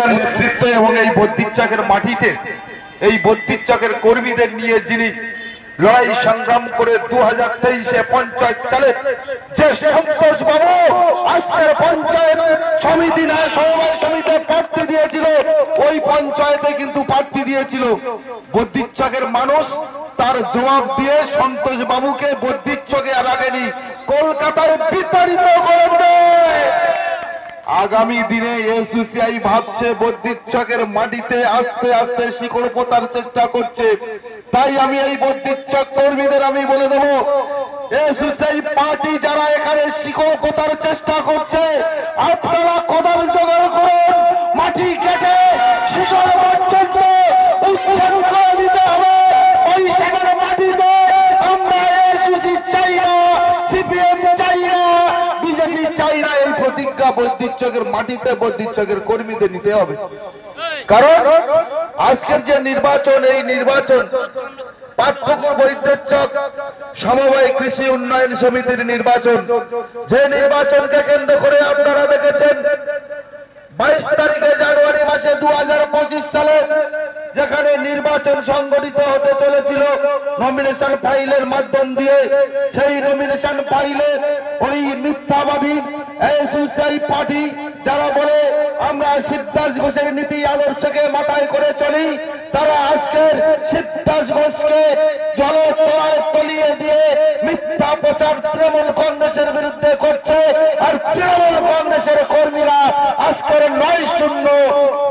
বর্ষিয়ার নেতৃত্ব এবং এই বদ্যিচ্চকের মাটিতে এই বদ্যিচ্চকের কর্মীদের নিয়ে যিনি লড়াই সংগ্রাম করে দু হাজার তেইশে পঞ্চায়েত চালে যে সন্তোষ বাবু আজকের পঞ্চায়েত সমিতি না, সমবায় সমিতি প্রার্থী দিয়েছিল, ওই পঞ্চায়েতে কিন্তু প্রার্থী দিয়েছিল। বদ্যিচ্চকের মানুষ তার জবাব দিয়ে সন্তোষ বাবুকে বদ্যিচ্চকে আর আগেনি, কলকাতায় বিতাড়িত করেছে। আগামী দিনে এসোসিআই ভাবছে বদ্যিচ্ছকের মাটিতে আস্তে আস্তে শিকড় পোতার চেষ্টা করছে। তাই আমি এই বদ্যিচ্ছক কর্মীদের আমি বলে দেব, এসোসিআই পার্টি যারা এখানে শিকড় পোতার চেষ্টা করছে, আপনারা কোদাল জোগাড় করুন মাটি কেটে শিকড় পর্যন্ত উচ্ছেদ করে দিতে হবে ওই শিকড় মাটিতে আমরা এসোসি চাই না সিপিএম চাই না বিজেপি চাই না প্রতিজ্ঞা বৈদ্যুচ্চকের মাটিতে বৈদ্যুচ্চকের কর্মীদের নিতে হবে। কারণ আজকের যে নির্বাচন, এই নির্বাচন কৃষি উন্নয়ন সমিতির নির্বাচন। যে নির্বাচনকে কেন্দ্র করে আপনারা দেখেছেন, বাইশ তারিখে জানুয়ারি মাসে দু হাজার পঁচিশ সালে যেখানে নির্বাচন সংগঠিত হতে চলেছিল নমিনেশন ফাইলের মাধ্যম দিয়ে, সেই নমিনেশন ফাইলে ওই মিথ্যাবাদী এসোসিয়াই পার্টি যারা বলে আমরা শিবদাস ঘোষের নীতি আদর্শকে মাথায় করে চলি, তারা আজকের শিবদাস ঘোষকে জল তলিয়ে দিয়ে মিথ্যা প্রচার তৃণমূল কংগ্রেসের বিরুদ্ধে করছে, আর তৃণমূল কংগ্রেসের কর্মীরা আজকের নয় শূন্য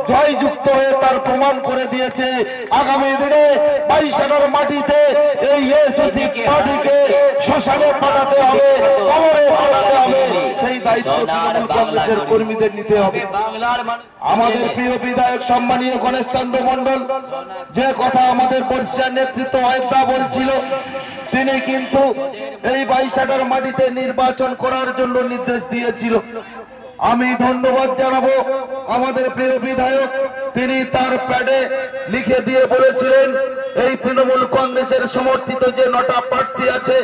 জয়যুক্ত হয়ে তার প্রমাণ করে দিয়েছে আগামী দিনে বাইশানোর মাটিতে এই এসওসি পার্টিকে শ্মশানে পাঠাতে হবে, কবরে পাঠাতে হবে। সেই দায়িত্ব কংগ্রেসের কর্মীদের নিতে হবে। আমাদের প্রিয় বিধায়ক সম্মানীয় গণেশ চন্দ্র মন্ডল যে কথা আমাদের বর্ষিয়ার নেতৃত্ব আয়দা বলছিল, তিনি কিন্তু এই বাইশাটার মাটিতে নির্বাচন করার জন্য নির্দেশ দিয়েছিল। আমি ধন্যবাদ জানাব আমাদের প্রিয় বিধায়ক তিনি তার প্যাডে লিখে দিয়ে বলেছিলেন, এই তৃণমূল কংগ্রেসের সমর্থিত যে নটা প্রার্থী আছে,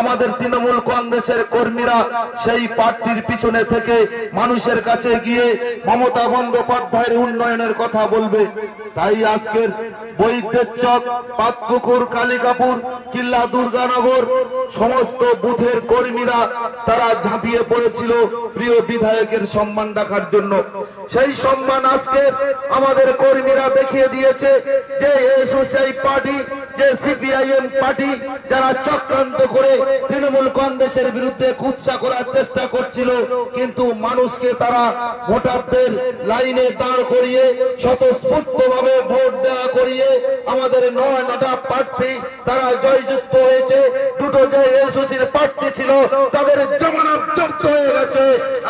আমাদের তৃণমূল কংগ্রেসের কর্মীরা সেই প্রার্থীর পিছনে থেকে মানুষের কাছে গিয়ে মমতা বন্দ্যোপাধ্যায়ের উন্নয়নের কথা বলবে। তাই আজকের বৈদ্যের চক, পাতপুকুর, কালিকাপুর, কিল্লা দুর্গানগর, সমস্ত বুথের কর্মীরা তারা ঝাঁপিয়ে পড়েছিল প্রিয় বিধায়কের সম্মান রাখার জন্য। সেই সম্মান আজকে আমাদের কর্মীরা দেখিয়ে দিয়েছে যে এসোসিআই পার্টি যে সিপিআইএম পার্টি যারা চক্রান্ত করে তৃণমূল কংগ্রেসের বিরুদ্ধে কুৎসা করার চেষ্টা করছিল, কিন্তু মানুষকে তারা ভোটারদের লাইনে দাঁড় করিয়ে স্বতঃস্ফূর্ত ভাবে ভোট দেওয়া করিয়ে আমাদের নয় নটা প্রার্থী তারা জয়যুক্ত হয়েছে। দুটো যে এসওসির প্রার্থী ছিল, তাদের জমানত জব্দ হয়ে গেছে।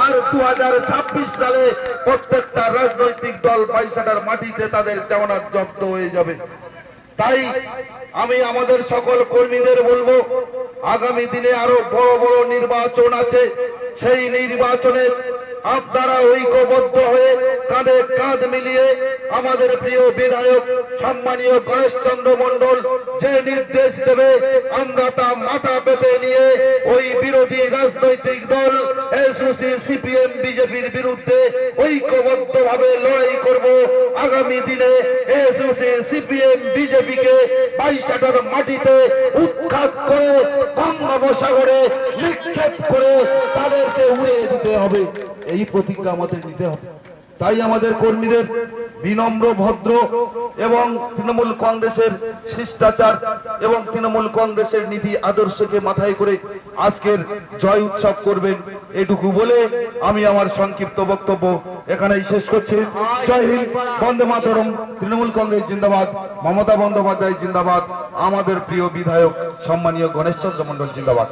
আর দু হাজার ছাব্বিশ সালে প্রত্যেকটা রাজনৈতিক দল পয়সাটার মাটিতে তাদের জামানত জব্দ হয়ে যাবে। তাই আমি আমাদের সকল কর্মীদের বলব, আগামী দিনে আরও বড় বড় নির্বাচন আছে। সেই নির্বাচনে আপনারা ঐক্যবদ্ধ হয়ে কাঁধে কাঁধ মিলিয়ে আমাদের প্রিয় বিধায়ক সম্মানীয় গণেশ চন্দ্র মন্ডল যে নির্দেশ দেবে, আমরা তা মাথা পেতে নিয়ে ওই বিরোধী রাজনৈতিক দল এসওসি সিপিএম বিজেপির বিরুদ্ধে ঐক্যবদ্ধ ভাবে লড়াই করব। আগামী দিনে এসওসি সিপিএম বিজেপিকে বাইশাটার মাটিতে উৎখাত করে, বঙ্গোপসাগরে নিক্ষেপ করে তাদেরকে উড়িয়ে দিতে হবে। এই প্রতিজ্ঞা আমাদের নিতে হবে। তাই আমাদের কর্মীদের বিনম্র, ভদ্র এবং তৃণমূল কংগ্রেসের শিষ্টাচার এবং তৃণমূল কংগ্রেসের নীতি আদর্শকে মাথায় করে আজকের জয় উৎসব করবেন এটুকু বলে আমি আমার সংক্ষিপ্ত বক্তব্য এখানেই শেষ করছি। জয় হিন্দ, বন্দে মাতরম, তৃণমূল কংগ্রেস জিন্দাবাদ, মমতা বন্দ্যোপাধ্যায় জিন্দাবাদ, আমাদের প্রিয় বিধায়ক, সম্মানীয় গণেশ চন্দ্র মন্ডল জিন্দাবাদ।